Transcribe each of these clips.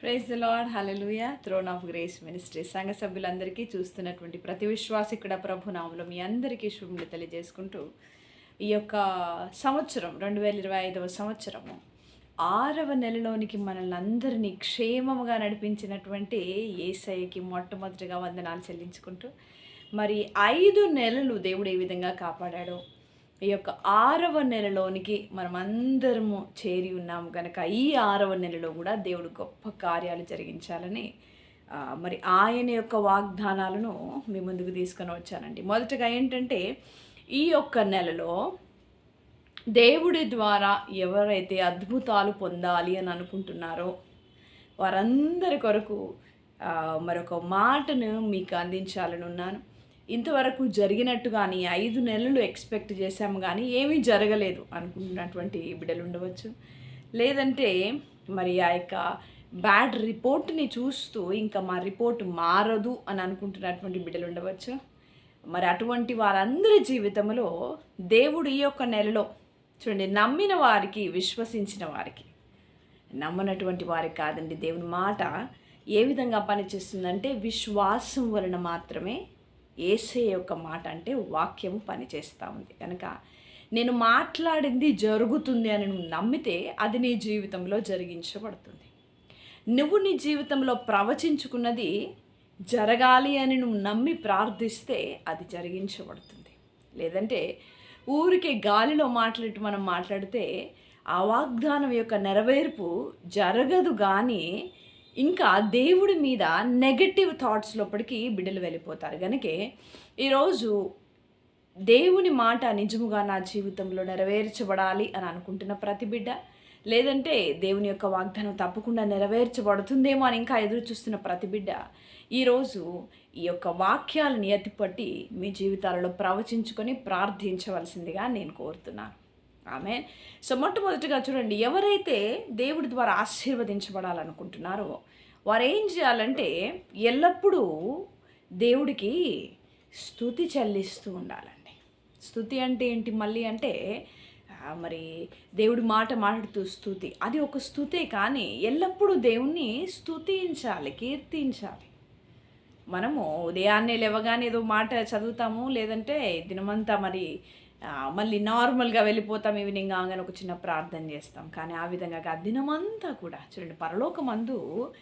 Praise the Lord hallelujah throne of grace ministry సంఘ సభ్యులందరికీ చూస్తున్నటువంటి ప్రతి విశ్వాసికుడ ప్రభు నామలో మీ అందరికీ శుభములు తెలియజేసుకుంటూ ఈ యొక్క సంవత్సరం రెండు వేల ఇరవై ఐదవ సంవత్సరము ఆరవ నెలలోనికి మనల్ని అందరినీ క్షేమముగా నడిపించినటువంటి ఏసఐకి మొట్టమొదటిగా వందనాలు చెల్లించుకుంటూ మరి ఐదు నెలలు దేవుడు ఏ విధంగా కాపాడాడో ఈ యొక్క ఆరవ నెలలోనికి మనమందరము చేరి ఉన్నాము కనుక ఈ ఆరవ నెలలో కూడా దేవుడు గొప్ప కార్యాలు జరిగించాలని మరి ఆయన యొక్క వాగ్దానాలను మీ ముందుకు తీసుకొని వచ్చానండి. మొదటగా ఏంటంటే ఈ యొక్క నెలలో దేవుడి ద్వారా ఎవరైతే అద్భుతాలు పొందాలి అని అనుకుంటున్నారో వారందరి కొరకు మరొక మాటను మీకు అందించాలని ఉన్నాను. ఇంతవరకు జరిగినట్టు కానీ ఐదు నెలలు ఎక్స్పెక్ట్ చేశాము కానీ ఏమీ జరగలేదు అనుకుంటున్నటువంటి బిడ్డలు ఉండవచ్చు. లేదంటే మరి ఆ యొక్క బ్యాడ్ రిపోర్ట్ని చూస్తూ ఇంకా మా రిపోర్ట్ మారదు అని అనుకుంటున్నటువంటి బిడ్డలు ఉండవచ్చు. మరి అటువంటి వారందరి జీవితంలో దేవుడు ఈ యొక్క నెలలో చూడండి నమ్మిన వారికి విశ్వసించిన వారికి నమ్మనటువంటి వారికి కాదండి దేవుని మాట ఏ విధంగా పనిచేస్తుందంటే విశ్వాసం వలన మాత్రమే ఏసే యొక్క మాట అంటే వాక్యము పనిచేస్తూ ఉంది. కనుక నేను మాట్లాడింది జరుగుతుంది అని నువ్వు నమ్మితే అది నీ జీవితంలో జరిగించబడుతుంది. నువ్వు నీ జీవితంలో ప్రవచించుకున్నది జరగాలి అని నువ్వు నమ్మి ప్రార్థిస్తే అది జరిగించబడుతుంది. లేదంటే ఊరికే గాలిలో మాట్లాడి మనం మాట్లాడితే ఆ వాగ్దానం యొక్క నెరవేర్పు జరగదు కానీ ఇంకా దేవుడి మీద నెగటివ్ థాట్స్ లోపలికి బిడ్డలు వెళ్ళిపోతారు. కనుక ఈరోజు దేవుని మాట నిజముగా నా జీవితంలో నెరవేర్చబడాలి అని అనుకుంటున్న ప్రతి బిడ్డ లేదంటే దేవుని యొక్క వాగ్దానం తప్పకుండా నెరవేర్చబడుతుందేమో అని ఇంకా ఎదురు చూస్తున్న ప్రతి బిడ్డ ఈరోజు ఈ యొక్క వాక్యాలను ఎత్తిపట్టి మీ జీవితాలలో ప్రవచించుకొని ప్రార్థించవలసిందిగా నేను కోరుతున్నాను. ఆమె సో మొట్టమొదటిగా చూడండి ఎవరైతే దేవుడి ద్వారా ఆశీర్వదించబడాలనుకుంటున్నారో వారు ఏం చేయాలంటే ఎల్లప్పుడూ దేవుడికి స్థుతి చెల్లిస్తూ ఉండాలండి. స్థుతి అంటే ఏంటి? మళ్ళీ అంటే మరి దేవుడి మాట మాట్లాడుతూ స్థుతి అది ఒక స్థుతే కానీ ఎల్లప్పుడూ దేవుణ్ణి స్థుతించాలి కీర్తించాలి. మనము ఉదయాన్నే లేవగానే ఏదో మాట చదువుతాము లేదంటే దినమంతా మరి మళ్ళీ నార్మల్గా వెళ్ళిపోతాం ఈవినింగ్ కాగానే ఒక చిన్న ప్రార్థన చేస్తాం. కానీ ఆ విధంగా కాదు. దినమంతా కూడా చూడండి పరలోకమందు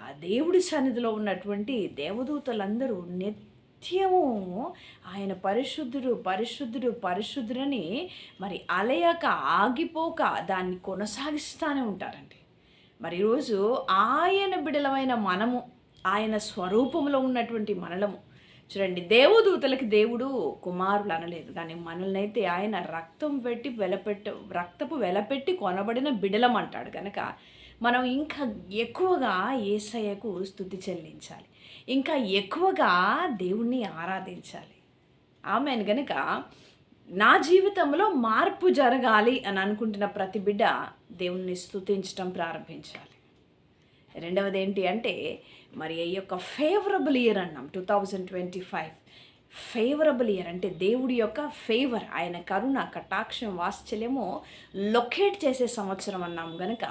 ఆ దేవుడి సన్నిధిలో ఉన్నటువంటి దేవదూతలందరూ నిత్యము ఆయన పరిశుద్ధుడు పరిశుద్ధుడు పరిశుద్ధుడని మరి అలయక ఆగిపోక దాన్ని కొనసాగిస్తూనే ఉంటారండి. మరి ఈరోజు ఆయన బిడలమైన మనము ఆయన స్వరూపంలో ఉన్నటువంటి మనలము చూడండి దేవదూతలకి దేవుడు కుమారులు అనలేదు కానీ మనల్ని అయితే ఆయన రక్తం పెట్టి వెలపెట్ట రక్తపు వెలపెట్టి కొనబడిన బిడలం అంటాడు. కనుక మనం ఇంకా ఎక్కువగా ఏసయ్యకు స్థుతి చెల్లించాలి ఇంకా ఎక్కువగా దేవుణ్ణి ఆరాధించాలి. ఆమె కనుక నా జీవితంలో మార్పు జరగాలి అని అనుకుంటున్న ప్రతి బిడ్డ దేవుణ్ణి స్థుతించడం ప్రారంభించాలి. రెండవది ఏంటి అంటే మరి ఈ యొక్క ఫేవరబుల్ ఇయర్ అన్నాం two thousand twenty five favourable year అంటే దేవుడి యొక్క ఫేవర్ ఆయన కరుణ కటాక్షం వాత్సల్యము లొకేట్ చేసే సంవత్సరం అన్నాం గనక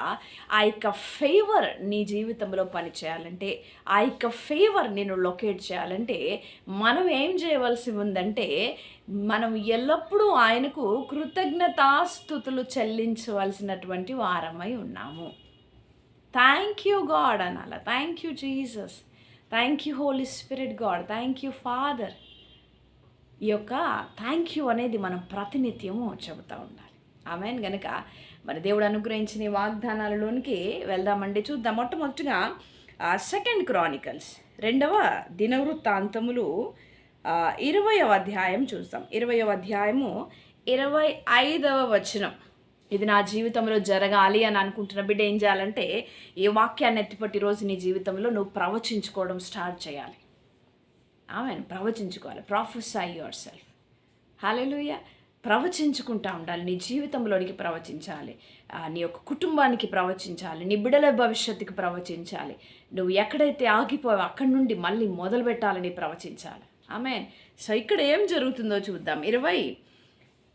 ఆ యొక్క ఫేవర్ నీ జీవితంలో పని చేయాలంటే ఆ యొక్క ఫేవర్ నేను లొకేట్ చేయాలంటే మనం ఏం చేయవలసి ఉందంటే మనం ఎల్లప్పుడూ ఆయనకు కృతజ్ఞతాస్థుతులు చెల్లించవలసినటువంటి వారమై ఉన్నాము. Thank you God అనాల. Thank you Jesus thank you Holy Spirit God thank you Father ఈ యొక్క థ్యాంక్ యూ అనేది మనం ప్రతినిత్యము చెబుతూ ఉండాలి. ఆమెన్ గనుక మరి దేవుడు అనుగ్రహించిన వాగ్దానాలలోనికి వెళ్దామండి. చూద్దాం. మొట్టమొదటిగా సెకండ్ క్రానికల్స్ రెండవ దినవృత్తాంతములు ఆ, ఇరవయవ అధ్యాయం చూద్దాం. ఇరవయవ అధ్యాయము ఇరవై ఐదవ వచనం. ఇది నా జీవితంలో జరగాలి అని అనుకుంటున్న బిడ్డ ఏం చేయాలంటే ఈ వాక్యాన్ని ఎత్తిపట్టి రోజు నీ జీవితంలో నువ్వు ప్రవచించుకోవడం స్టార్ట్ చేయాలి. ఆమె ప్రవచించుకోవాలి. ప్రొఫెసై యువర్ సెల్ఫ్ హాలెలుయ ప్రవచించుకుంటా ఉండాలి. నీ జీవితంలోనికి ప్రవచించాలి. నీ యొక్క కుటుంబానికి ప్రవచించాలి. నీ బిడ్డల భవిష్యత్తుకి ప్రవచించాలి. నువ్వు ఎక్కడైతే ఆగిపోయావు అక్కడి నుండి మళ్ళీ మొదలు పెట్టాలని ప్రవచించాలి. ఆమె సో ఇక్కడ ఏం జరుగుతుందో చూద్దాం. ఇరవై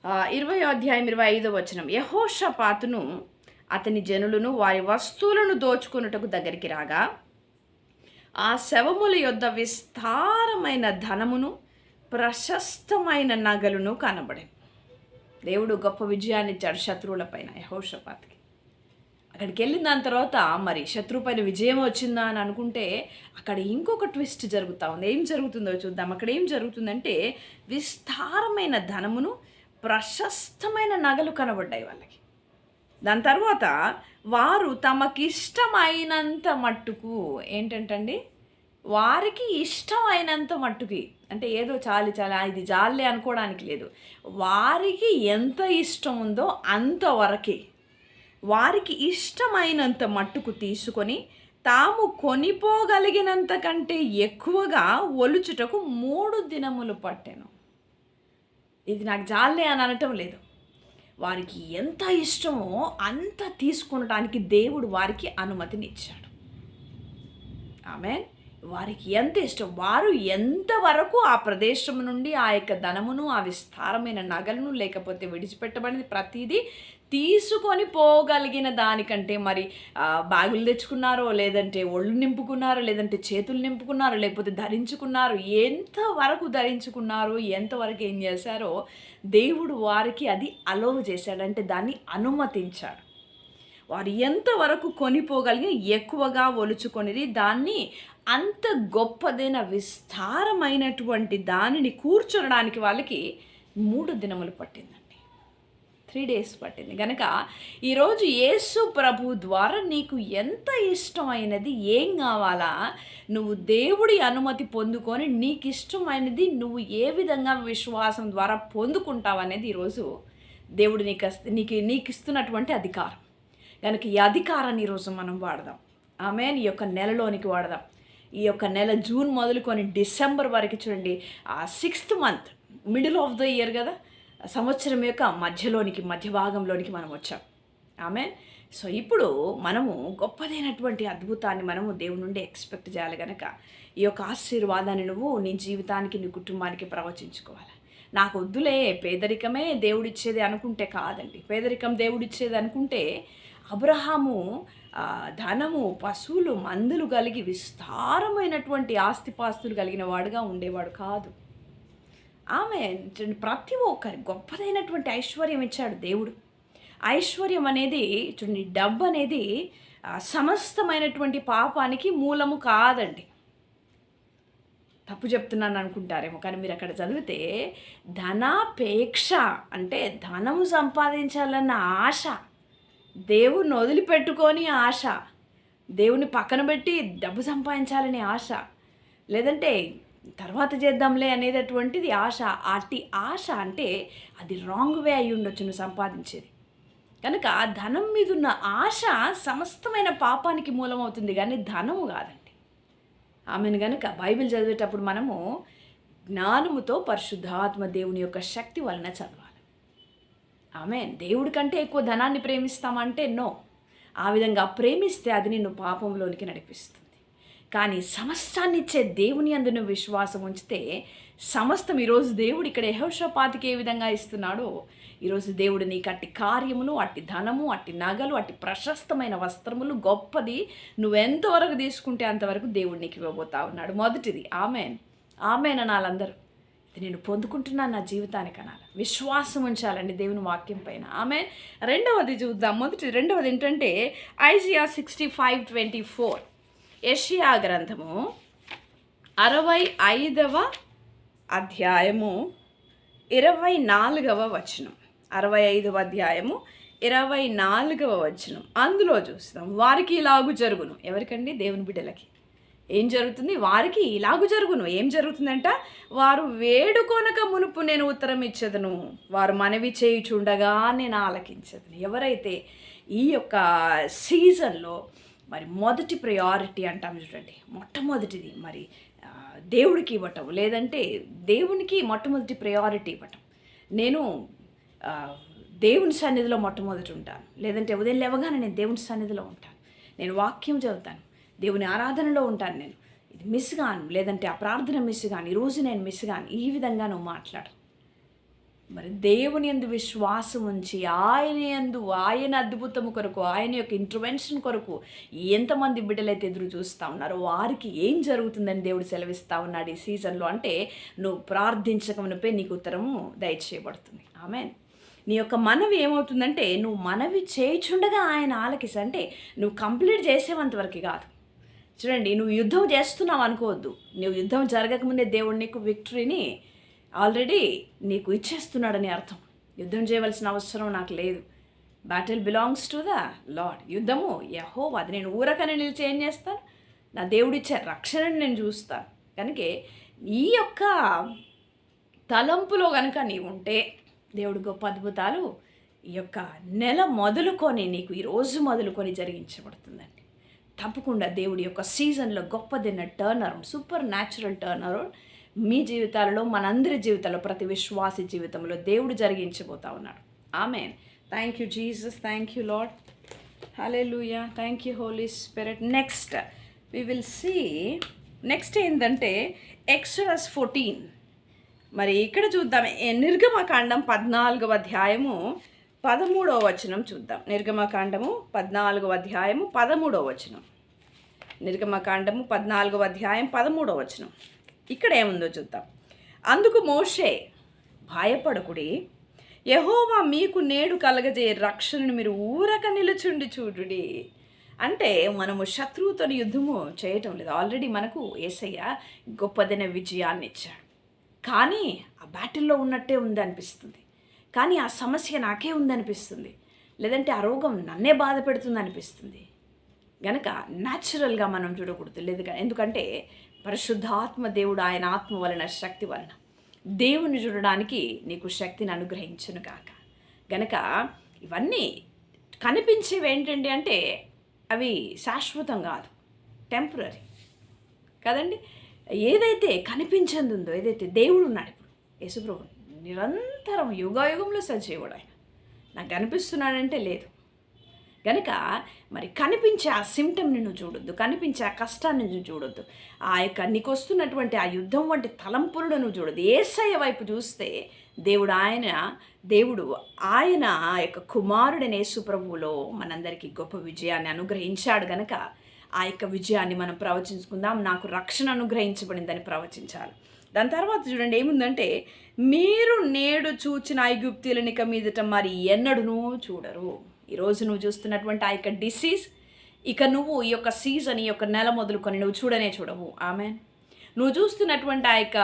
ఇరవై అధ్యాయం ఇరవై ఐదో వచనం. యహోషపాతును అతని జనులను వారి వస్తువులను దోచుకున్నటకు దగ్గరికి రాగా ఆ శవముల యొద్ద విస్తారమైన ధనమును ప్రశస్తమైన నగలును కనబడే. దేవుడు గొప్ప విజయాన్ని ఇచ్చాడు శత్రువులపైన యహోషపాత్కి. అక్కడికి వెళ్ళిన దాని తర్వాత మరి శత్రువు పైన విజయం వచ్చిందా అని అనుకుంటే అక్కడ ఇంకొక ట్విస్ట్ జరుగుతూ ఉంది. ఏం జరుగుతుందో చూద్దాం. అక్కడ ఏం జరుగుతుందంటే విస్తారమైన ధనమును ప్రశస్తమైన నగలు కనబడ్డాయి వాళ్ళకి. దాని తర్వాత వారు తమకిష్టమైనంత మట్టుకు ఏంటంటండి? వారికి ఇష్టమైనంత మట్టుకి అంటే ఏదో చాలి చాలి ఇది జాలే అనుకోవడానికి లేదు. వారికి ఎంత ఇష్టం ఉందో అంతవరకే వారికి ఇష్టమైనంత మట్టుకు తీసుకొని తాము కొనిపోగలిగినంత కంటే ఎక్కువగా ఒలుచుటకు మూడు దినములు పట్టాను. ఇది నాకు జాలే అని అనటం లేదు. వారికి ఎంత ఇష్టమో అంత తీసుకునటానికి దేవుడు వారికి అనుమతినిచ్చాడు. ఆమె వారికి ఎంత ఇష్టం? వారు ఎంతవరకు ఆ ప్రదేశం నుండి ఆ యొక్క ధనమును ఆ విస్తారమైన నగలను లేకపోతే విడిచిపెట్టబడింది ప్రతిదీ తీసుకొని పోగలిగిన దానికంటే మరి బ్యాగులు తెచ్చుకున్నారో లేదంటే ఒళ్ళు నింపుకున్నారో లేదంటే చేతులు నింపుకున్నారో లేకపోతే ధరించుకున్నారు ఎంతవరకు ధరించుకున్నారో ఎంతవరకు ఏం చేశారో దేవుడు వారికి అది అలోవ్ చేశాడు. అంటే దాన్ని అనుమతించాడు. వారు ఎంతవరకు కొనిపోగలిగి ఎక్కువగా ఒలుచుకొనిది దాన్ని అంత గొప్పదైన విస్తారమైనటువంటి దానిని కూర్చోడానికి వాళ్ళకి మూడు దినములు పట్టింది. త్రీ డేస్ పట్టింది. కనుక ఈరోజు యేసు ప్రభు ద్వారా నీకు ఎంత ఇష్టమైనది ఏం కావాలా? నువ్వు దేవుడి అనుమతి పొందుకొని నీకు ఇష్టమైనది నువ్వు ఏ విధంగా విశ్వాసం ద్వారా పొందుకుంటావు అనేది ఈరోజు దేవుడు నీకు నీకు నీకు ఇస్తున్నటువంటి అధికారం. కనుక ఈ అధికారాన్ని ఈరోజు మనం వాడదాం. ఆమె ఈ యొక్క నెలలోనికి వాడదాం. ఈ యొక్క నెల జూన్ మొదలుకొని డిసెంబర్ వరకు చూడండి ఆ sixth month middle of the year కదా? సంవత్సరం యొక్క మధ్యలోనికి మధ్య భాగంలోనికి మనం వచ్చాం. ఆమె సో ఇప్పుడు మనము గొప్పదైనటువంటి అద్భుతాన్ని మనము దేవుని నుండి ఎక్స్పెక్ట్ చేయాలి కనుక ఈ యొక్క ఆశీర్వాదాన్ని నువ్వు నీ జీవితానికి నీ కుటుంబానికి ప్రవచించుకోవాలి. నాకు వద్దులే పేదరికమే దేవుడిచ్చేది అనుకుంటే కాదండి. పేదరికం దేవుడిచ్చేది అనుకుంటే అబ్రహాము ధనము పశువులు మందులు కలిగి విస్తారమైనటువంటి ఆస్తిపాస్తులు కలిగిన వాడుగా ఉండేవాడు కాదు. ఆమె ప్రతి ఒక్కరి గొప్పదైనటువంటి ఐశ్వర్యం ఇచ్చాడు దేవుడు. ఐశ్వర్యం అనేది చూడండి డబ్బు అనేది సమస్తమైనటువంటి పాపానికి మూలము కాదండి. తప్పు చెప్తున్నాను అనుకుంటారేమో కానీ మీరు అక్కడ చదివితే ధనాపేక్ష అంటే ధనము సంపాదించాలన్న ఆశ దేవుణ్ణి వదిలిపెట్టుకొని ఆశ దేవుని పక్కన పెట్టి డబ్బు సంపాదించాలనే ఆశ లేదంటే తర్వాత చేద్దాంలే అనేటటువంటిది ఆశ. అట్టి ఆశ అంటే అది రాంగ్ వే అయి ఉండొచ్చు నువ్వు సంపాదించేది. కనుక ధనం మీద ఉన్న ఆశ సమస్తమైన పాపానికి మూలమవుతుంది కానీ ధనము కాదండి. ఆమెను కనుక బైబిల్ చదివేటప్పుడు మనము జ్ఞానముతో పరిశుద్ధాత్మ దేవుని యొక్క శక్తి వలన చదవాలి. ఆమె దేవుడి కంటే ఎక్కువ ధనాన్ని ప్రేమిస్తామంటే నో. ఆ విధంగా ప్రేమిస్తే అది నిన్ను పాపంలోనికి నడిపిస్తుంది. కానీ సమస్తాన్ని ఇచ్చే దేవుని అందును విశ్వాసం ఉంచితే సమస్తం ఈరోజు దేవుడు ఇక్కడ యహోషపాతికి ఏ విధంగా ఇస్తున్నాడో ఈరోజు దేవుడు నీకు అట్టి కార్యములు అట్టి ధనము అట్టి నగలు అట్టి ప్రశస్తమైన వస్త్రములు గొప్పది నువ్వెంతవరకు తీసుకుంటే అంతవరకు దేవుడు నీకు ఇవ్వబోతా ఉన్నాడు. మొదటిది ఆమెన్. ఆమెన్ అనాలందరూ. ఇది నేను పొందుకుంటున్నాను నా జీవితానికి అనాలి. విశ్వాసం ఉంచాలండి దేవుని వాక్యం పైన. ఆమె రెండవది చూద్దాం. మొదటి రెండవది ఏంటంటే Isaiah sixty five twenty four. యషియా గ్రంథము అరవై ఐదవ అధ్యాయము ఇరవై నాలుగవ వచనం. అరవై ఐదవ అధ్యాయము ఇరవై నాలుగవ వచనం. అందులో చూస్తాం వారికి ఇలాగు జరుగును. ఎవరికండి? దేవుని బిడ్డలకి. ఏం జరుగుతుంది? వారికి ఇలాగు జరుగును. ఏం జరుగుతుందంట? వారు వేడుకొనక మునుపు నేను ఉత్తరం ఇచ్చదును. వారు మనవి చేయుచుండగా నేను ఆలకించదును. ఎవరైతే ఈ యొక్క సీజన్లో మరి మొదటి ప్రయారిటీ అంటాం చూడండి. మొట్టమొదటిది మరి దేవుడికి ఇవ్వటం. లేదంటే దేవునికి మొట్టమొదటి ప్రయారిటీ ఇవ్వటం. నేను దేవుని సన్నిధిలో మొట్టమొదటి ఉంటాను. లేదంటే ఉదయం లేవగానే నేను దేవుని సన్నిధిలో ఉంటాను. నేను వాక్యం చదువుతాను. దేవుని ఆరాధనలో ఉంటాను నేను. ఇది మిస్ కాను లేదంటే ఆ ప్రార్థన మిస్ కాను ఈరోజు నేను మిస్ కాను ఈ విధంగా నువ్వు మాట్లాడు. మరి దేవుని యందు విశ్వాసం ఉంచి ఆయన యందు ఆయన అద్భుతము కొరకు ఆయన యొక్క ఇంటర్వెన్షన్ కొరకు ఎంతమంది బిడ్డలైతే ఎదురు చూస్తూ ఉన్నారో వారికి ఏం జరుగుతుందని దేవుడు సెలవిస్తూ ఉన్నాడు ఈ సీజన్లో అంటే నువ్వు ప్రార్థించకమునిపై నీకు ఉత్తరము దయచేయబడుతుంది. ఆమె నీ యొక్క మనవి ఏమవుతుందంటే నువ్వు మనవి చేయుచుండగా ఆయన ఆలకిస్ అంటే నువ్వు కంప్లీట్ చేసేవంతవరకు కాదు. చూడండి నువ్వు యుద్ధం చేస్తున్నావు అనుకోవద్దు. నువ్వు యుద్ధం జరగకముందే దేవుడు నీకు విక్టరీని ఆల్రెడీ నీకు ఇచ్చేస్తున్నాడని అర్థం. యుద్ధం చేయవలసిన అవసరం నాకు లేదు. Battle belongs to the Lord యుద్ధము యహో అది నేను ఊరకనే నిలిచి ఏం చేస్తాను? నా దేవుడిచ్చే రక్షణని నేను చూస్తాను. కనుక ఈ యొక్క తలంపులో కనుక నీవు ఉంటే దేవుడు గొప్ప అద్భుతాలు ఈ యొక్క నెల మొదలుకొని నీకు ఈ రోజు మొదలుకొని జరిగించబడుతుందండి. తప్పకుండా దేవుడి యొక్క సీజన్లో గొప్పదిన్న turn around supernatural turn around మీ జీవితాలలో మనందరి జీవితాల్లో ప్రతి విశ్వాసి జీవితంలో దేవుడు జరిగించబోతా ఉన్నాడు. Amen. Thank you Jesus thank you Lord hallelujah thank you Holy Spirit next we will see next ఏంటంటే ఎక్స్ట్రస్ ఫోర్టీన్ మరి ఇక్కడ చూద్దాం నిర్గమకాండం పద్నాలుగవ అధ్యాయము పదమూడవ వచనం చూద్దాం. నిర్గమకాండము పద్నాలుగవ అధ్యాయము పదమూడవ వచనం. నిర్గమకాండము పద్నాలుగవ అధ్యాయం పదమూడవ వచనం. ఇక్కడ ఏముందో చూద్దాం. అందుకు మోషే భయపడకుడి. యహోవా మీకు నేడు కలగజే రక్షణను మీరు ఊరక నిలుచుండి చూడుడి. అంటే మనము శత్రువుతో యుద్ధము చేయటం లేదు. ఆల్రెడీ మనకు ఏసయ్య గొప్పదైన విజయాన్ని ఇచ్చాడు. కానీ ఆ బ్యాటిల్లో ఉన్నట్టే ఉంది అనిపిస్తుంది కానీ ఆ సమస్య నాకే ఉందనిపిస్తుంది. లేదంటే ఆ రోగం నన్నే బాధ పెడుతుంది అనిపిస్తుంది గనక న్యాచురల్గా మనం చూడకూడదు. లేదు ఎందుకంటే పరిశుద్ధాత్మ దేవుడు ఆయన ఆత్మ వలన శక్తి వలన. దేవుని చూడడానికి నీకు శక్తిని అనుగ్రహించును కాక గనక ఇవన్నీ కనిపించేవి ఏంటండి అంటే అవి శాశ్వతం కాదు టెంపరీ కదండి? ఏదైతే కనిపించింది ఉందో ఏదైతే దేవుడు ఉన్నాడు ఇప్పుడు యేసుప్రభు నిరంతరం యుగాయుగంలో సజీవుడు ఆయన. నాకు కనిపిస్తున్నాడంటే లేదు. గనుక మరి కనిపించే ఆ సిమ్టమ్ని నువ్వు చూడొద్దు కనిపించే ఆ కష్టాన్ని నువ్వు చూడొద్దు. ఆ యొక్క నీకు వస్తున్నటువంటి ఆ యుద్ధం వంటి తలంపులను నువ్వు చూడొద్దు. ఏసయ్య వైపు చూస్తే దేవుడు ఆయన దేవుడు ఆయన ఆ యొక్క కుమారుడైన యేసుప్రభువులో మనందరికీ గొప్ప విజయాన్ని అనుగ్రహించాడు గనక ఆ యొక్క విజయాన్ని మనం ప్రవచించుకుందాం. నాకు రక్షణ అనుగ్రహించబడిందని ప్రవచించాలి. దాని తర్వాత చూడండి ఏముందంటే మీరు నేడు చూచిన ఐగుప్తీలనిక మీదట మరి ఎన్నడనూ చూడరు. ఈరోజు నువ్వు చూస్తున్నటువంటి ఆ యొక్క డిసీజ్ ఇక నువ్వు ఈ యొక్క సీజన్ ఈ యొక్క నెల మొదలుకొని నువ్వు చూడనే చూడవు. ఆమె నువ్వు చూస్తున్నటువంటి ఆ యొక్క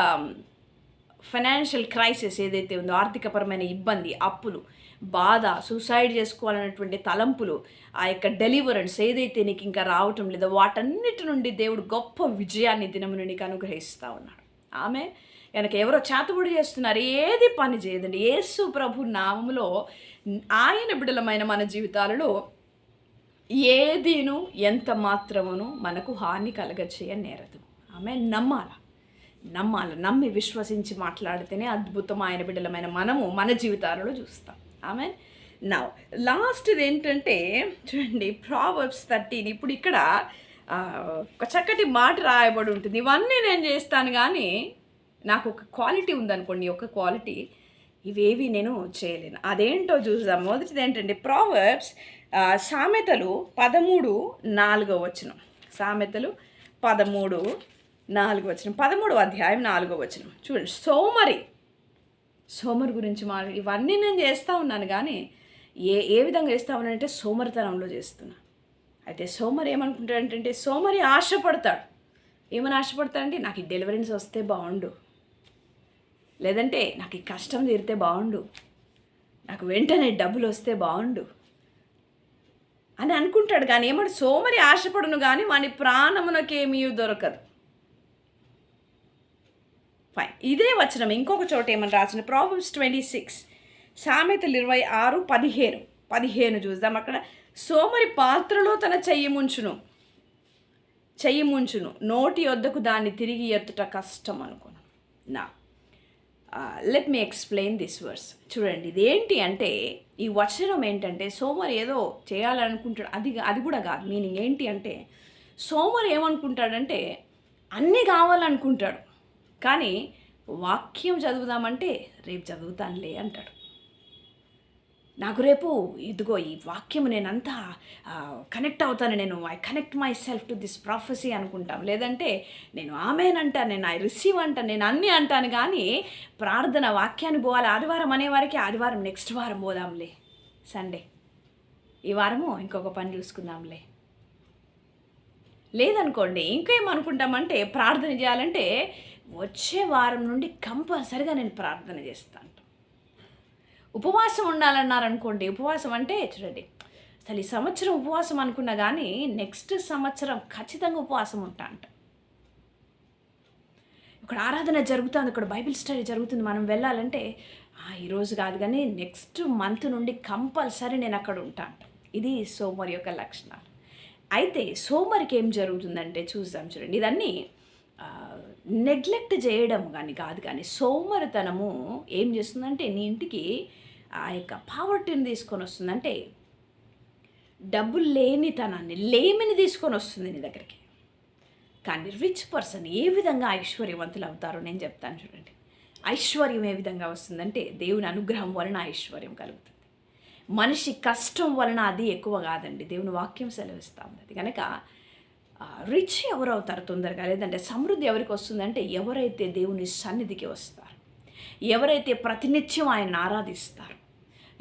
ఫైనాన్షియల్ క్రైసిస్ ఏదైతే ఉందో ఆర్థికపరమైన ఇబ్బంది అప్పులు బాధ సూసైడ్ చేసుకోవాలన్నటువంటి తలంపులు ఆ యొక్క డెలివరెన్స్ ఏదైతే నీకు ఇంకా రావటం లేదో వాటన్నిటి నుండి దేవుడు గొప్ప విజయాన్ని దినమును నీకు అనుగ్రహిస్తూ ఉన్నాడు. ఆమె కనుక ఎవరో చేతబడి చేస్తున్నారు ఏది పని చేయదండి. యేసు ప్రభు నామంలో ఆయన బిడలమైన మన జీవితాలలో ఏదీను ఎంత మాత్రమును మనకు హాని కలగచేయ నేరదు. ఆమె నమ్మాల. నమ్మాలి. నమ్మి విశ్వసించి మాట్లాడితేనే అద్భుతం ఆయన బిడ్డలమైన మనము మన జీవితాలలో చూస్తాం. ఆమె నా లాస్ట్ది ఏంటంటే చూడండి ప్రావర్బ్స్ థర్టీన్ ఇప్పుడు ఇక్కడ ఒక చక్కటి మాట రాయబడి ఉంటుంది. ఇవన్నీ నేను చేస్తాను కానీ నాకు ఒక క్వాలిటీ ఉందనుకోండి ఒక క్వాలిటీ ఇవేవి నేను చేయలేను. అదేంటో చూద్దాం. మొదటిది ఏంటంటే ప్రావర్బ్స్ సామెతలు పదమూడు నాలుగో వచనం. సామెతలు పదమూడు నాలుగో వచనం. పదమూడవ అధ్యాయం నాలుగో వచనం. చూడండి. సోమరి. సోమరి గురించి మా ఇవన్నీ నేను చేస్తూ ఉన్నాను కానీ ఏ ఏ విధంగా చేస్తా ఉన్నానంటే సోమరితనంలో చేస్తున్నా. అయితే సోమరి ఏమనుకుంటాడంటే సోమరి ఆశపడతాడు. ఏమని ఆశపడతాడంటే నాకు ఈ డెలివరీస్ వస్తే బాగుండు. లేదంటే నాకు ఈ కష్టం తీరితే బాగుండు. నాకు వెంటనే డబ్బులు వస్తే బాగుండు. అని అనుకుంటాడు కానీ ఏమంటే సోమరి ఆశపడును కానీ వాని ప్రాణమునకేమీ దొరకదు. ఫైన్ ఇదే వచనం. ఇంకొక చోట ఏమని రాసిన ప్రాబ్లమ్స్ ట్వంటీ సిక్స్ సామెతలు ఇరవై ఆరు పదిహేను. పదిహేను చూద్దాం అక్కడ. సోమరి పాత్రలో తన చెయ్యి ముంచును. చెయ్యి ముంచును. నోటి వద్దకు దాన్ని తిరిగి ఎత్తుట కష్టం అనుకోను నా let me explain this verse చూడండి ఇది ఏంటి అంటే ఈ వచనం ఏంటంటే సోమర్ ఏదో చేయాలనుకుంటాడు అది అది కూడా కాదు. మీనింగ్ ఏంటి అంటే సోమర్ ఏమనుకుంటాడంటే అన్నీ కావాలనుకుంటాడు. కానీ వాక్యం చదువుదామంటే రేపు చదువుతానులే అంటాడు. నాకు రేపు ఇదిగో ఈ వాక్యం నేనంతా కనెక్ట్ అవుతాను. నేను I connect myself to this prophecy అనుకుంటాం. లేదంటే నేను ఆమెనంటాను నేను ఐ రిసీవ్ అంటాను నేను అన్నీ అంటాను. కానీ ప్రార్థన వాక్యాన్ని పోవాలి. ఆదివారం అనేవారికి ఆదివారం నెక్స్ట్ వారం పోదాంలే. సండే ఈ వారము ఇంకొక పని చూసుకుందాంలే. లేదనుకోండి ఇంకేమనుకుంటామంటే ప్రార్థన చేయాలంటే వచ్చే వారం నుండి కంపల్సరిగా నేను ప్రార్థన చేస్తాను. ఉపవాసం ఉండాలన్నారనుకోండి ఉపవాసం అంటే చూడండి అసలు ఈ సంవత్సరం ఉపవాసం అనుకున్నా కానీ నెక్స్ట్ సంవత్సరం ఖచ్చితంగా ఉపవాసం ఉంటా అంట. ఇక్కడ ఆరాధన జరుగుతుంది ఇక్కడ బైబిల్ స్టడీ జరుగుతుంది. మనం వెళ్ళాలంటే ఈరోజు కాదు కానీ నెక్స్ట్ మంత్ నుండి కంపల్సరీ నేను అక్కడ ఉంటా అంట. ఇది సోమరి యొక్క లక్షణాలు. అయితే సోమరికి ఏం జరుగుతుందంటే చూద్దాం చూడండి. ఇదన్నీ నెగ్లెక్ట్ చేయడం కానీ కాదు కానీ సోమరితనము ఏం చేస్తుందంటే నీ ఇంటికి ఆ యొక్క పావర్టీని తీసుకొని వస్తుంది. అంటే డబ్బు లేనితనాన్ని లేమిని తీసుకొని వస్తుంది నీ దగ్గరికి. కానీ రిచ్ పర్సన్ ఏ విధంగా ఐశ్వర్యవంతులు అవుతారో నేను చెప్తాను చూడండి. ఐశ్వర్యం ఏ విధంగా వస్తుందంటే దేవుని అనుగ్రహం వలన ఐశ్వర్యం కలుగుతుంది. మనిషి కష్టం వలన అది ఎక్కువ కాదండి. దేవుని వాక్యం సెలవిస్తూ ఉంది. అది కనుక రిచ్ ఎవరు అవుతారు తొందరగా? లేదంటే సమృద్ధి ఎవరికి వస్తుందంటే ఎవరైతే దేవుని సన్నిధికి వస్తారు ఎవరైతే ప్రతినిత్యం ఆయన ఆరాధిస్తారు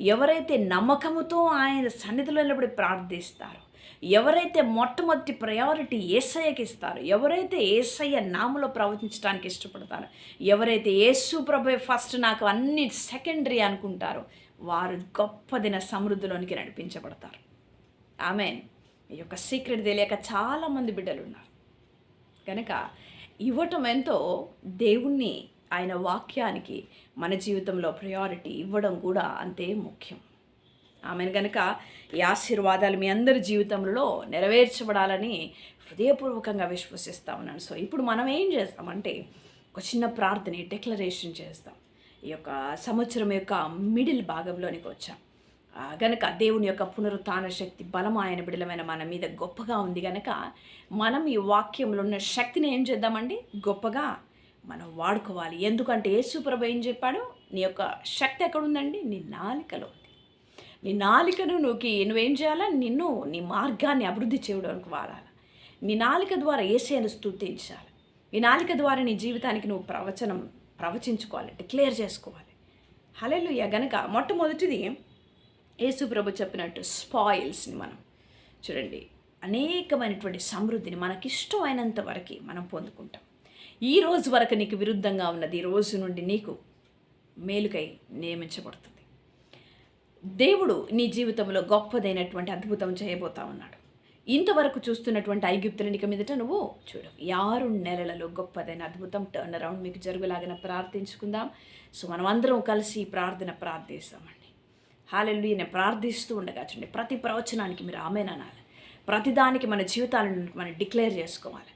ఎవరైతే నమ్మకముతో ఆయన సన్నిధిలో నిలబడి ప్రార్థిస్తారో ఎవరైతే మొట్టమొదటి ప్రయారిటీ ఏసయ్యకి ఇస్తారో ఎవరైతే ఏసయ్య నామలో ప్రవచించడానికి ఇష్టపడతారో ఎవరైతే యేసు ప్రభు ఫస్ట్ నాకు అన్ని సెకండరీ అనుకుంటారో వారు గొప్పదిన సమృద్ధిలోనికి నడిపించబడతారు. ఆమె ఈ యొక్క సీక్రెట్ తెలియక చాలామంది బిడ్డలు ఉన్నారు కనుక ఇవ్వటం ఎంతో దేవుణ్ణి ఆయన వాక్యానికి మన జీవితంలో ప్రయారిటీ ఇవ్వడం కూడా అంతే ముఖ్యం. ఆమెను గనక ఈ ఆశీర్వాదాలు మీ అందరి జీవితంలో నెరవేర్చబడాలని హృదయపూర్వకంగా విశ్వసిస్తా ఉన్నాను సో ఇప్పుడు మనం ఏం చేస్తామంటే ఒక చిన్న ప్రార్థన డిక్లరేషన్ చేస్తాం. ఈ యొక్క సంవత్సరం యొక్క మిడిల్ భాగంలోనికి వచ్చాం. గనక దేవుని యొక్క పునరుత్న శక్తి బలం ఆయన బిడలమైన మన మీద గొప్పగా ఉంది గనక మనం ఈ వాక్యంలో ఉన్న శక్తిని ఏం చేద్దామండి? గొప్పగా మనం వాడుకోవాలి. ఎందుకంటే యేసుప్రభ ఏం చెప్పాడు? నీ యొక్క శక్తి ఎక్కడుందండి? నీ నాలికలో ఉంది. నీ నాలికను నువ్వుకి నువ్వేం చేయాలా? నిన్ను నీ మార్గాన్ని అభివృద్ధి చేయడానికి వాడాలి. నీ నాలిక ద్వారా ఏసేను స్థుతించాలి ఈ నాలిక ద్వారా నీ జీవితానికి నువ్వు ప్రవచనం ప్రవచించుకోవాలి. డిక్లేర్ చేసుకోవాలి. హలెలు గనక మొట్టమొదటిది యేసుప్రభు చెప్పినట్టు స్పాయిల్స్ని మనం చూడండి. అనేకమైనటువంటి సమృద్ధిని మనకిష్టమైనంత వరకు మనం పొందుకుంటాం. ఈ రోజు వరకు నీకు విరుద్ధంగా ఉన్నది ఈ రోజు నుండి నీకు మేలుకై నియమించబడుతుంది. దేవుడు నీ జీవితంలో గొప్పదైనటువంటి అద్భుతం చేయబోతా ఉన్నాడు. ఇంతవరకు చూస్తున్నటువంటి ఐగుప్తులనిక మీదట నువ్వు చూడు ఆరు నెలలలో గొప్పదైన అద్భుతం టర్న్ అరౌండ్ మీకు జరుగులాగిన ప్రార్థించుకుందాం. సో మనం అందరం కలిసి ప్రార్థన ప్రార్థిస్తామండి. హాలెల్లు నేను ప్రార్థిస్తూ ఉండగా చూడండి ప్రతి ప్రవచనానికి మీరు ఆమెననాలి ప్రతిదానికి మన జీవితాలను మనం డిక్లేర్ చేసుకోవాలి.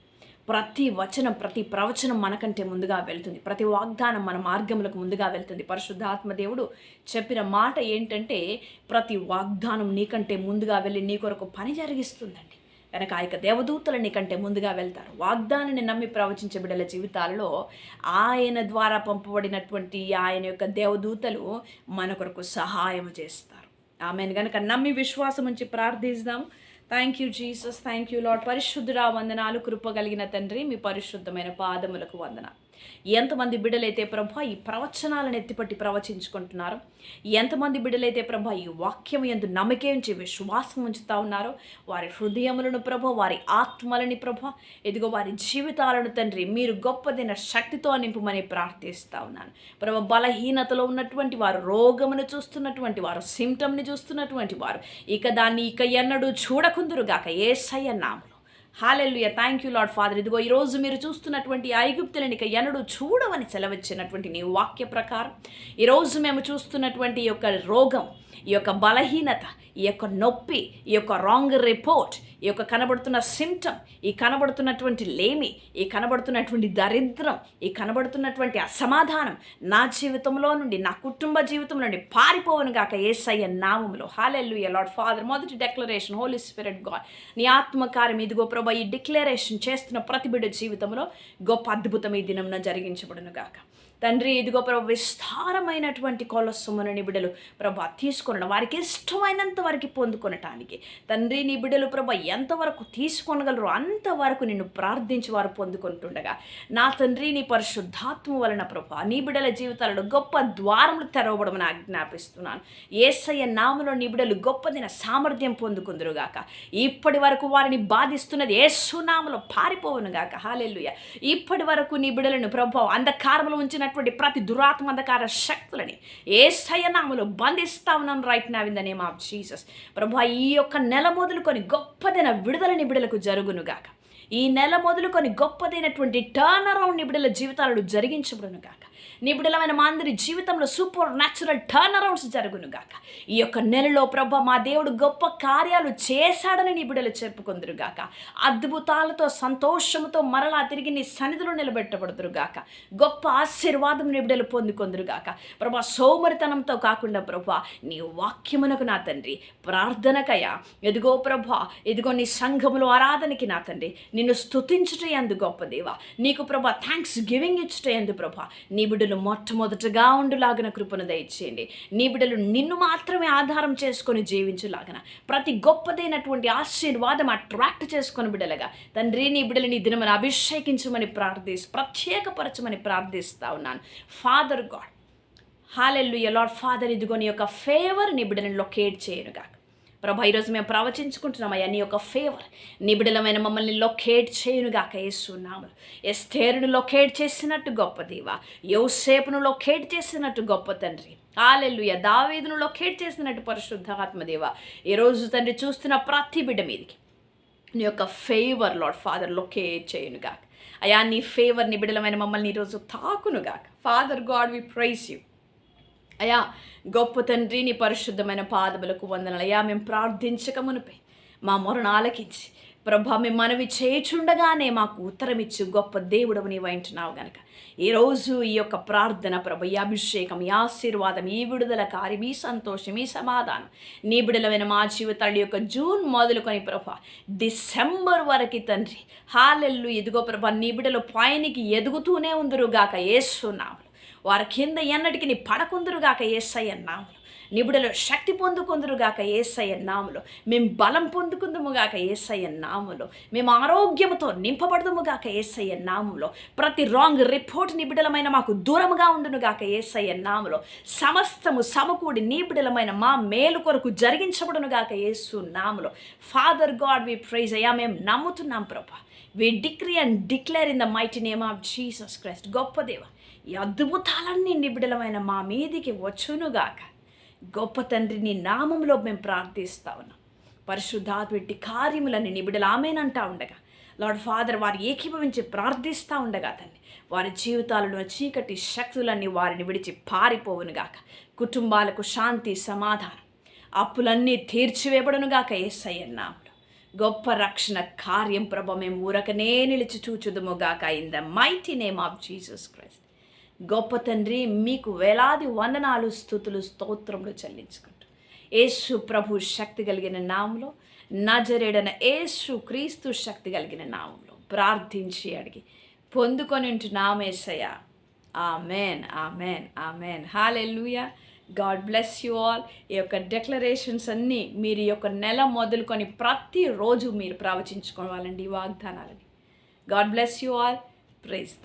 ప్రతి వచనం ప్రతి ప్రవచనం మనకంటే ముందుగా వెళ్తుంది. ప్రతి వాగ్దానం మన మార్గములకు ముందుగా వెళ్తుంది. పరిశుద్ధాత్మ దేవుడు చెప్పిన మాట ఏంటంటే ప్రతి వాగ్దానం నీకంటే ముందుగా వెళ్ళి నీ కొరకు పని జరిగిస్తుందండి. కనుక ఆ యొక్క దేవదూతలు నీకంటే ముందుగా వెళ్తారు. వాగ్దానాన్ని నమ్మి ప్రవచించే బిడ్డల జీవితాలలో ఆయన ద్వారా పంపబడినటువంటి ఆయన యొక్క దేవదూతలు మన కొరకు సహాయం చేస్తారు. ఆమెను. కనుక నమ్మి విశ్వాసం ఉంచి ప్రార్థిస్తాం. Thank you Jesus thank you Lord పరిశుద్ధురా వందనాలు కృప కలిగిన తండ్రి మీ పరిశుద్ధమైన పాదములకు వందన ఎంతమంది బిడ్డలైతే ప్రభా ఈ ప్రవచనాలను ఎత్తిపట్టి ప్రవచించుకుంటున్నారో ఎంతమంది బిడ్డలైతే ప్రభా ఈ వాక్యం ఎందు నమ్మకించి విశ్వాసం ఉంచుతా ఉన్నారో వారి హృదయములను ప్రభ వారి ఆత్మలని ప్రభ ఇదిగో వారి జీవితాలను తండ్రి మీరు గొప్పదైన శక్తితో నింపమని ప్రార్థిస్తూ ఉన్నాను. ప్రభ బలహీనతలో ఉన్నటువంటి వారు రోగమును చూస్తున్నటువంటి వారు సిమ్టమ్ని చూస్తున్నటువంటి వారు ఇక దాన్ని ఇక ఎన్నడూ చూడకుందురుగాక. Yesayya hallelujah. Thank you Lord Father ఇదిగో ఈరోజు మీరు చూస్తున్నటువంటి ఐగుప్తులనిక ఇక ఎనడు చూడవని సెలవిచ్చినటువంటి నీ వాక్య ప్రకారం. ఈరోజు మేము చూస్తున్నటువంటి యొక్క రోగం ఈ యొక్క బలహీనత ఈ యొక్క నొప్పి ఈ యొక్క రాంగ్ రిపోర్ట్ ఈ యొక్క కనబడుతున్న సిమ్టమ్ ఈ కనబడుతున్నటువంటి లేమి ఈ కనబడుతున్నటువంటి దరిద్రం ఈ కనబడుతున్నటువంటి అసమాధానం నా జీవితంలో నుండి నా కుటుంబ జీవితం నుండి పారిపోవను గాక ఏసయ్య నామములో. హాలెల్లు లార్డ్ ఫాదర్ మొదటి డెక్లరేషన్ హోలీ స్పిరిట్ గాడ్ నీ ఆత్మకార్యం ఇదిగో ప్రభా ఈ డిక్లరేషన్ చేస్తున్న ప్రతిబిడ జీవితంలో గొప్ప అద్భుతం ఈ దినంలో జరిగించబడును గాక. తండ్రి ఇదిగో ప్రభు విస్తారమైనటువంటి కొలసమును నీ బిడ్డలు తీసుకొనడం వారికి ఇష్టమైనంత వరకు పొందుకొనటానికి. తండ్రి నీ బిడ్డలు ప్రభా ఎంతవరకు తీసుకొనగలరు అంతవరకు నిన్ను ప్రార్థించి వారు పొందుకుంటుండగా. నా తండ్రి నీ పరిశుద్ధాత్మ వలన ప్రభా నీ బిడ్డల జీవితాలలో గొప్ప ద్వారములు తెరవబడమని ఆజ్ఞాపిస్తున్నాను. ఏసయ్య నామలో నీ బిడ్డలు గొప్పదిన సామర్థ్యం పొందుకుందరుగాక. ఇప్పటి వరకు వారిని బాధిస్తున్నది ఏసునామలో పారిపోవునుగాక. హాలెల్లుయ. ఇప్పటి వరకు నీ బిడలను ప్రభావం అంధకారంలో ఉన్నటువంటి ప్రతి దురాత్మధకార శక్తులని ఏ నామలో బంధిస్తా ఉన్నాను రైట్ నా in the name of Jesus ప్రభు ఈ యొక్క నెల మొదలుకొని గొప్పదైన విడుదల నిబిడలకు జరుగునుగాక. ఈ నెల మొదలుకొని గొప్పదైనటువంటి టర్న్ అరౌండ్ నిబిడల జీవితాలను జరిగించబడునుగాక. నిబిడలమైన మా అందరి జీవితంలో సూపర్ న్యాచురల్ టర్న్ అరౌండ్స్ జరుగును గాక. ఈ యొక్క నెలలో ప్రభ మా దేవుడు గొప్ప కార్యాలు చేశాడని నిబిడలు చెప్పుకుందరు గాక. అద్భుతాలతో సంతోషంతో మరలా తిరిగి నీ సన్నిధిలో నిలబెట్టబడుతురు గాక. గొప్ప ఆశీర్వాదం నిబిడలు పొందుకుందరు గాక. ప్రభా సోమరితనంతో కాకుండా ప్రభా నీ వాక్యమునకు నా తండ్రి ప్రార్థనకయ ఎదుగో ప్రభా ఎదుగో నీ సంఘములో ఆరాధనకి నా తండ్రి. నిన్ను స్తుతించుట ఎందు గొప్ప దేవా. నీకు ప్రభా థ్యాంక్స్ గివింగ్ ఇచ్చుట ఎందు ప్రభా నీ బిడ్డలు మొట్టమొదటగా ఉండులాగిన కృపను దయచేయండి. నీ బిడ్డలు నిన్ను మాత్రమే ఆధారం చేసుకొని జీవించులాగన. ప్రతి గొప్పదైనటువంటి ఆశీర్వాదం అట్రాక్ట్ చేసుకొని బిడ్డలుగా. తండ్రి నీ బిడ్డలు నీ దినమని అభిషేకించమని ప్రార్థిస్తూ ప్రత్యేకపరచమని ప్రార్థిస్తా ఉన్నాను. Father God hallelujah Lord Father ఇదిగో నీ యొక్క ఫేవర్ నీ బిడ్డని లొకేట్ చేయనుగా ప్రభా ఈరోజు మేము ప్రవచించుకుంటున్నామయ్యా నీ యొక్క ఫేవర్ నిబిడలమైన మమ్మల్ని లొకేట్ చేయునుగాక యేసునాములు ఎస్తేరును లొకేట్ చేసినట్టు గొప్ప దేవా యోసేపును లొకేట్ చేసినట్టు గొప్ప తండ్రి. ఆలెల్లుయ దావేదును లొకేట్ చేసినట్టు పరిశుద్ధ ఆత్మదేవ ఈరోజు తండ్రి చూస్తున్న ప్రతి బిడ్డ మీదకి నీ యొక్క ఫేవర్ లాడ్ ఫాదర్ లొకేట్ చేయునుగాక. అయా నీ ఫేవర్ నిబిడలమైన మమ్మల్ని ఈరోజు తాకునుగాక. Father God we praise you అయా గొప్ప తండ్రి నీ పరిశుద్ధమైన పాదములకు వందనలు. అయ్యా మేము ప్రార్థించక మునిపే మా మొరను ఆలకించి ప్రభా మేము మనవి చేయుచుండగానే మాకు ఉత్తరం ఇచ్చి. గొప్ప దేవుడవు నీ వహించినావు గనక. ఈరోజు ఈ యొక్క ప్రార్థన ప్రభ ఈ అభిషేకం ఈ ఆశీర్వాదం ఈ విడుదల కార్యం ఈ సంతోషం ఈ సమాధానం నీ బిడలమైన మా జీవితాల యొక్క జూన్ మొదలుకొని ప్రభ డిసెంబర్ వరకు తండ్రి. హాలెల్లు ఎదుగో ప్రభ నీ బిడలు పైనికి ఎదుగుతూనే ఉందరుగాక. ఏసునాములు వారి కింద ఎన్నటికి నీ పడకుందురుగాక ఏసయ్య నాములు నిబుడలో శక్తి పొందుకుందురుగాక ఏసయ్య నాములు మేము బలం పొందుకుందుముగాక ఏసయ్య నాములు మేము ఆరోగ్యముతో నింపబడదుముగాక ఏసయ్య నాములో ప్రతి రాంగ్ రిపోర్ట్ నిబిడలమైన మాకు దూరముగా ఉండునుగాక ఏసయ్య నాములో సమస్తము సమకూడి నిబిడలమైన మా మేలు కొరకు జరిగించబడునుగాక ఏసు నాములో ఫాదర్ గాడ్ వి ప్రైజ్ అయ్యా మేము నమ్ముతున్నాం ప్రభా. We decree and declare in the mighty name of Jesus Christ గొప్ప దేవ. అద్భుతాలన్నీ నిబిడలమైన మా మీదికి వచ్చునుగాక. గొప్ప తండ్రి నీ నామంలో మేము ప్రార్థిస్తా ఉన్నాం. పరిశుద్ధాత్మిటి కార్యములని నిబిడలు ఆమెనంటా ఉండగా. లార్డ్ ఫాదర్ వారు ఏకీభవించి ప్రార్థిస్తూ ఉండగా తల్లి. వారి జీవితాలలో చీకటి శక్తులన్నీ వారిని విడిచి పారిపోవునుగాక. కుటుంబాలకు శాంతి సమాధానం. అప్పులన్నీ తీర్చివేయబడునుగాక ఏసయ్యన్నాములు గొప్ప రక్షణ కార్యం ప్రభ మేము ఊరకనే నిలిచి చూచుదుముగాక. In the mighty name of Jesus Christ గొప్ప తండ్రి మీకు వేలాది వందనాలు స్థుతులు స్తోత్రములు చెల్లించుకుంటూ. యేసు ప్రభు శక్తి కలిగిన నామంలో నజరేడన యేసు క్రీస్తు శక్తి కలిగిన నామంలో ప్రార్థించి అడిగి పొందుకొని ఉంటున్నామేసయ్య amen amen amen. Hallelujah. God bless you all. ఈ యొక్క డెక్లరేషన్స్ అన్నీ మీరు ఈ యొక్క నెల మొదలుకొని ప్రతిరోజు మీరు ప్రవచించుకోవాలండి ఈ వాగ్దానాలని. God bless you all. Praise